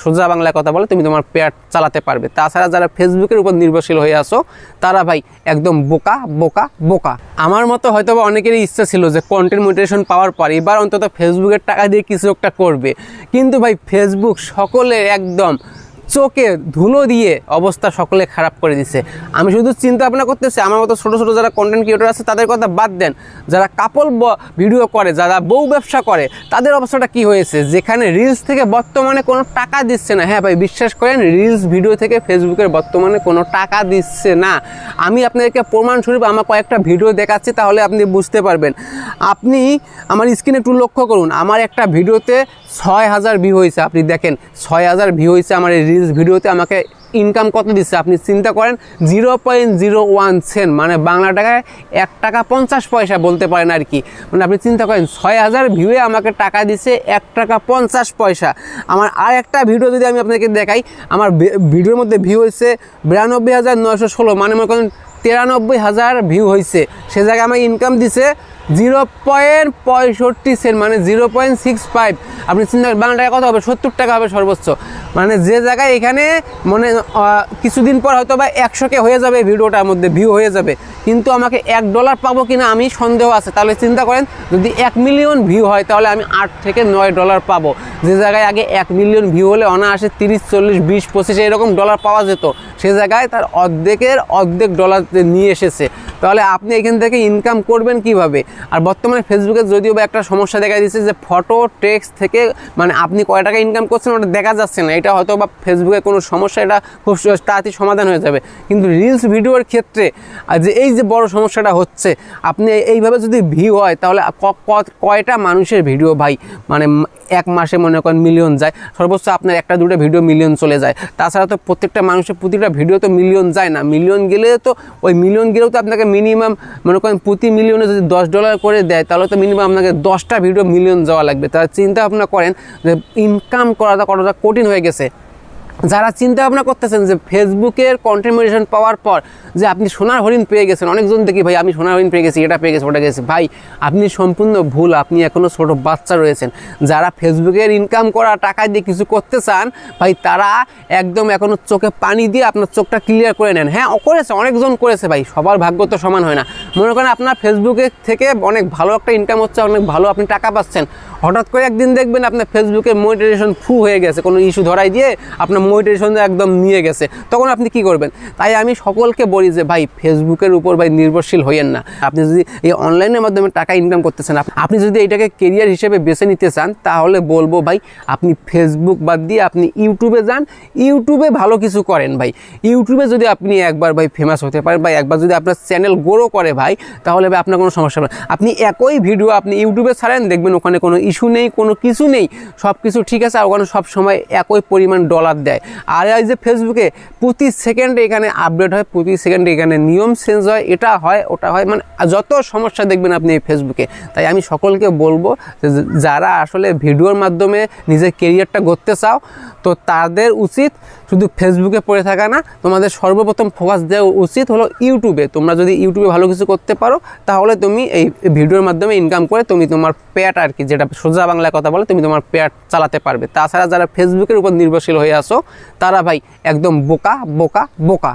সোজা বাংলায় কথা বলে, তুমি তোমার পেয়ার চালাতে পারবে। তাছাড়া যারা ফেসবুকের উপর নির্ভরশীল হয়ে আসো তারা ভাই একদম বোকা বোকা বোকা। আমার মতো হয়তো বা অনেকেরই ইচ্ছা ছিল যে কন্টেন্ট মোটিভেশন পাওয়ার পর এবার অন্তত ফেসবুকের টাকা দিয়ে কিছু একটা করবে। কিন্তু ভাই, ফেসবুক সকলে একদম চোখে ধুলো দিয়ে অবস্থা সকলে খারাপ করে দিছে। আমি শুধু চিন্তা ভাবনা করতেছি, আমার মতো ছোটো ছোটো যারা কন্টেন্ট ক্রিয়েটর আছে, তাদের কথা বাদ দেন। যারা কাপল ভিডিও করে, যারা বউ ব্যবসা করে, তাদের অবস্থাটা কি হয়েছে? যেখানে রিলস থেকে বর্তমানে কোনো টাকা দিচ্ছে না। হ্যাঁ ভাই, বিশ্বাস করেন রিলস ভিডিও থেকে ফেসবুকের বর্তমানে কোনো টাকা দিচ্ছে না। আমি আপনাদেরকে প্রমাণস্বরূপ আমার কয়েকটা ভিডিও দেখাচ্ছি, তাহলে আপনি বুঝতে পারবেন। আপনি আমার স্ক্রিনে একটু লক্ষ্য করুন। আমার একটা ভিডিওতে ছয় হাজার ভিউ হয়েছে। আপনি দেখেন, ছয় হাজার ভিউ হয়েছে আমার এই রিলস ভিডিওতে আমাকে ইনকাম কত দিচ্ছে? আপনি চিন্তা করেন zero point zero one cent মানে বাংলা টাকায় এক টাকা পঞ্চাশ পয়সা বলতে পারেন আর কি। মানে আপনি চিন্তা করেন, ছয় হাজার ভিউয়ে আমাকে টাকা দিচ্ছে এক টাকা পঞ্চাশ পয়সা। আমার আর একটা ভিডিও যদি আমি আপনাকে দেখাই, আমার ভিডিওর মধ্যে ভিউ হয়েছে বিরানব্বই হাজার নয়শো ষোলো মানে মনে করেন তিরানব্বই হাজার ভিউ হয়েছে সে জায়গায় আমার ইনকাম দিছে জিরো পয়েন্ট পঁয়ষট্টি সেন্ট মানে জিরো পয়েন্ট সিক্স ফাইভ আপনি চিন্তা বাংলা টাকা কত হবে? সত্তর টাকা হবে সর্বোচ্চ। মানে যে জায়গায় এখানে মানে কিছুদিন পর হয়তো বা একশোকে হয়ে যাবে ভিডিওটার মধ্যে ভিউ হয়ে যাবে। কিন্তু আমাকে এক ডলার পাবো কিনা আমি সন্দেহ আছে। তাহলে চিন্তা করেন, যদি এক মিলিয়ন ভিউ হয়, তাহলে আমি আট থেকে নয় ডলার পাবো। যে জায়গায় আগে এক মিলিয়ন ভিউ হলে অনায়াসে তিরিশ, চল্লিশ, বিশ, পঁচিশ এরকম ডলার পাওয়া যেত। সে জায়গায় তার অর্ধেকের অর্ধেক ডলার নিয়ে এসেছে। তাহলে আপনি এখান থেকে ইনকাম করবেন কীভাবে? আর বর্তমানে ফেসবুকে যদিও বা একটা সমস্যা দেখা দিচ্ছে যে ফটো টেক্সট থেকে মানে আপনি কয় টাকা ইনকাম করছেন ওটা দেখা যাচ্ছে না। এটা হয়তো বা ফেসবুকে কোনো সমস্যা, এটা খুব তাড়াতাড়ি সমাধান হয়ে যাবে। কিন্তু রিলস ভিডিওর ক্ষেত্রে যে এই যে বড় সমস্যাটা হচ্ছে, আপনি এইভাবে যদি ভিউ হয়, তাহলে কয়টা মানুষের ভিডিও ভাই? মানে এক মাসে মনে করেন মিলিয়ন যায়। সর্বোচ্চ আপনার একটা, দুটো ভিডিও মিলিয়ন চলে যায়। তাছাড়া তো প্রত্যেকটা মানুষের প্রতিটা ভিডিও তো মিলিয়ন যায় না। মিলিয়ন গেলে তো, ওই মিলিয়ন গেলেও তো আপনাকে মিনিমাম মনে করেন প্রতি মিলিয়নে যদি দশ ডলার করে দেয়, তাহলে তো মিনিমাম আপনাকে দশটা ভিডিও মিলিয়ন যাওয়া লাগবে। তার চিন্তা ভাবনা করেন যে ইনকাম করাটা কতটা কঠিন হয়ে গেছে। যারা চিন্তা ভাবনা করতেছেন যে ফেসবুকের কন্টেমিনেশন পাওয়ার পর যে আপনি সোনার হরিণ পেয়ে গেছেন, অনেকজন দেখি, ভাই, আমি সোনার হরিণ পেয়ে গেছি, এটা পেয়ে গেছি, ওটা গেছি। ভাই, আপনি সম্পূর্ণ ভুল, আপনি এখনও ছোট বাচ্চা রয়েছেন। যারা ফেসবুকের ইনকাম করা টাকা দিয়ে কিছু করতে চান, ভাই, তারা একদম এখনও চোখে পানি দিয়ে আপনার চোখটা ক্লিয়ার করে নেন। হ্যাঁ করেছে, অনেকজন করেছে, ভাই, সবার ভাগ্য তো সমান হয় না। মনে করেন আপনার ফেসবুকে থেকে অনেক ভালো একটা ইনকাম হচ্ছে, অনেক ভালো আপনি টাকা পাচ্ছেন। হঠাৎ করে একদিন দেখবেন আপনার ফেসবুকে মনিটাইজেশন ফু হয়ে গেছে, কোনো ইস্যু ধরাই দিয়ে আপনার মনিটাইজেশন একদম নিয়ে গেছে। তখন আপনি কি করবেন? তাই আমি সকলকে বলি যে, ভাই ফেসবুকের উপর ভাই নির্ভরশীল হইয়েন না। আপনি যদি এই অনলাইনের মাধ্যমে টাকা ইনকাম করতেছেন, আপ- আপনি যদি এটাকে কেরিয়ার হিসেবে বেছে নিতে চান, তাহলে বলব, ভাই, আপনি ফেসবুক বাদ দিয়ে আপনি ইউটিউবে যান। ইউটিউবে ভালো কিছু করেন ভাই। ইউটিউবে যদি আপনি একবার ভাই ফেমাস হতে পারেন ভাই একবার যদি আপনার চ্যানেল গ্রো করে ভাই, তাহলে ভাই আপনার কোনো সমস্যা হবে আপনি একই ভিডিও আপনি ইউটিউবে ছাড়েন, দেখবেন ওখানে কোনো ইস্যু নেই, কোনো কিছু নেই। সব কিছু ঠিক আছে, আর ওখানে সব সময় একই পরিমাণ ডলার দেয় আর এই যে ফেসবুকে প্রতি সেকেন্ডে এখানে আপডেট হয়, প্রতি সেকেন্ডে এখানে নিয়ম চেঞ্জ হয়, এটা হয়, ওটা হয় মানে যত সমস্যা দেখবেন আপনি এই ফেসবুকে তাই আমি সকলকে বলব যে যারা আসলে ভিডিওর মাধ্যমে নিজের কেরিয়ারটা গড়তে চাও, তো তাদের উচিত শুধু ফেসবুকে পড়ে থাকা না, তোমাদের সর্বপ্রথম ফোকাস দেওয়া উচিত হলো ইউটিউবে তোমরা যদি ইউটিউবে ভালো কিছু করতে পারো, তাহলে তুমি এই ভিডিওর মাধ্যমে ইনকাম করে তুমি তোমার পেয়াট আর কি, যেটা সোজা বাংলায় কথা বলে, তুমি তোমার পেয়াট চালাতে পারবে। তাছাড়া যারা ফেসবুকের উপর নির্ভরশীল হয়ে আসো তারা ভাই একদম বোকা বোকা বোকা।